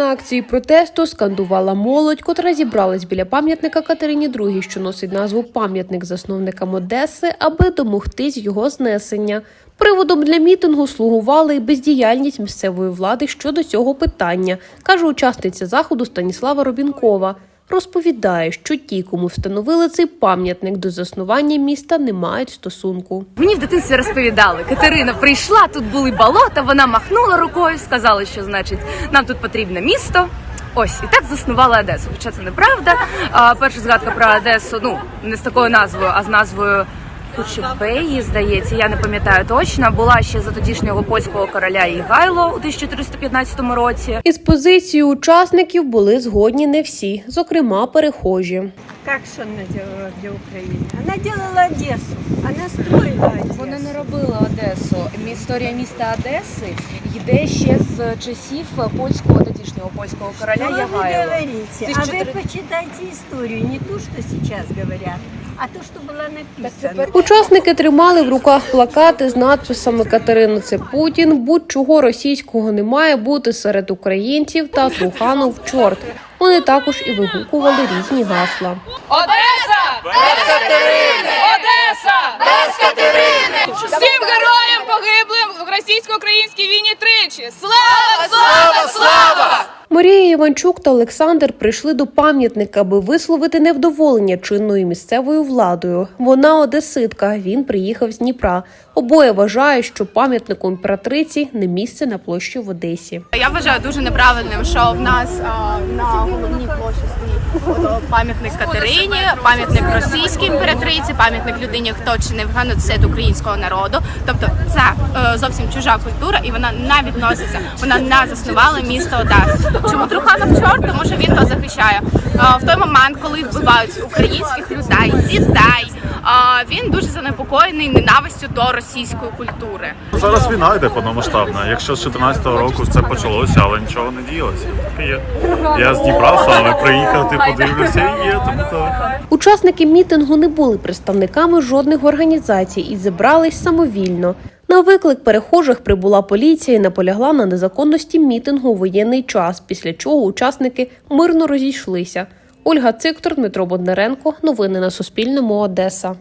акції протесту скандувала молодь, котра зібралась біля пам'ятника Катерині II, що носить назву пам'ятник засновникам Одеси, аби домогтись його знесення. Приводом для мітингу слугувала і бездіяльність місцевої влади щодо цього питання, каже учасниця заходу Станіслава Робінкова. Розповідає, що ті, кому встановили цей пам'ятник до заснування міста, не мають стосунку. Мені в дитинстві розповідали, Катерина прийшла, тут були болота, вона махнула рукою, сказала, що значить нам тут потрібне місто. Ось і так заснувала Одесу. Хоча це неправда. А, перша згадка про Одесу, ну не з такою назвою, а з назвою Кучепеї, здається, я не пам'ятаю точно. Була ще за тодішнього польського короля Ігайло у 1415 році. Із позицією учасників були згодні не всі, зокрема перехожі. Как же она делала для Украины? Она делала Одессу. Она строила Одессу. Вона не робила Одесу. Історія міста Одеси йде ще з часів польського тодішнього польського короля Что вы Ягайло. говорите? А вы 1400 почитайте историю, не то, что сейчас говорят, а то, что было написано. Учасники тримали в руках плакати з надписами Катерина це Путін, будь-чого російського не має бути серед українців та Труханов чорт. Вони також і вигукували різні гасла. Одеса! Без Катерини! Одеса! Без Катерини! Всім героям погиблим в російсько-українській війні тричі! Слава! Слава! Слава! Марія Іванчук та Олександр прийшли до пам'ятника, аби висловити невдоволення чинною місцевою владою. Вона одеситка. Він приїхав з Дніпра. Обоє вважають, що пам'ятнику імператриці не місце на площі в Одесі. Я вважаю дуже неправильним, що в нас а, на головній площі стоїть пам'ятник Катерині, пам'ятник російській імператриці, пам'ятник людині, хто чинив геноцид українського народу. Тобто це е, зовсім чужа культура, і вона не відноситься. Вона не заснувала місто Одесу. Чому Труханов чорт? Тому що він то захищає. В той момент, коли вбивають українських людей, дітей, він дуже занепокоєний ненавистю до російської культури. Зараз війна йде повномасштабна. Якщо з 14-го року це почалося, але нічого не діялося. Є. Я з Дніпра саме приїхав, ти подивлюся і є. Так. Учасники мітингу не були представниками жодних організацій і зібрались самовільно. На виклик перехожих прибула поліція і наполягла на незаконності мітингу у воєнний час, після чого учасники мирно розійшлися. Ольга Циктор, Дмитро Бондаренко. Новини на Суспільному. Одеса.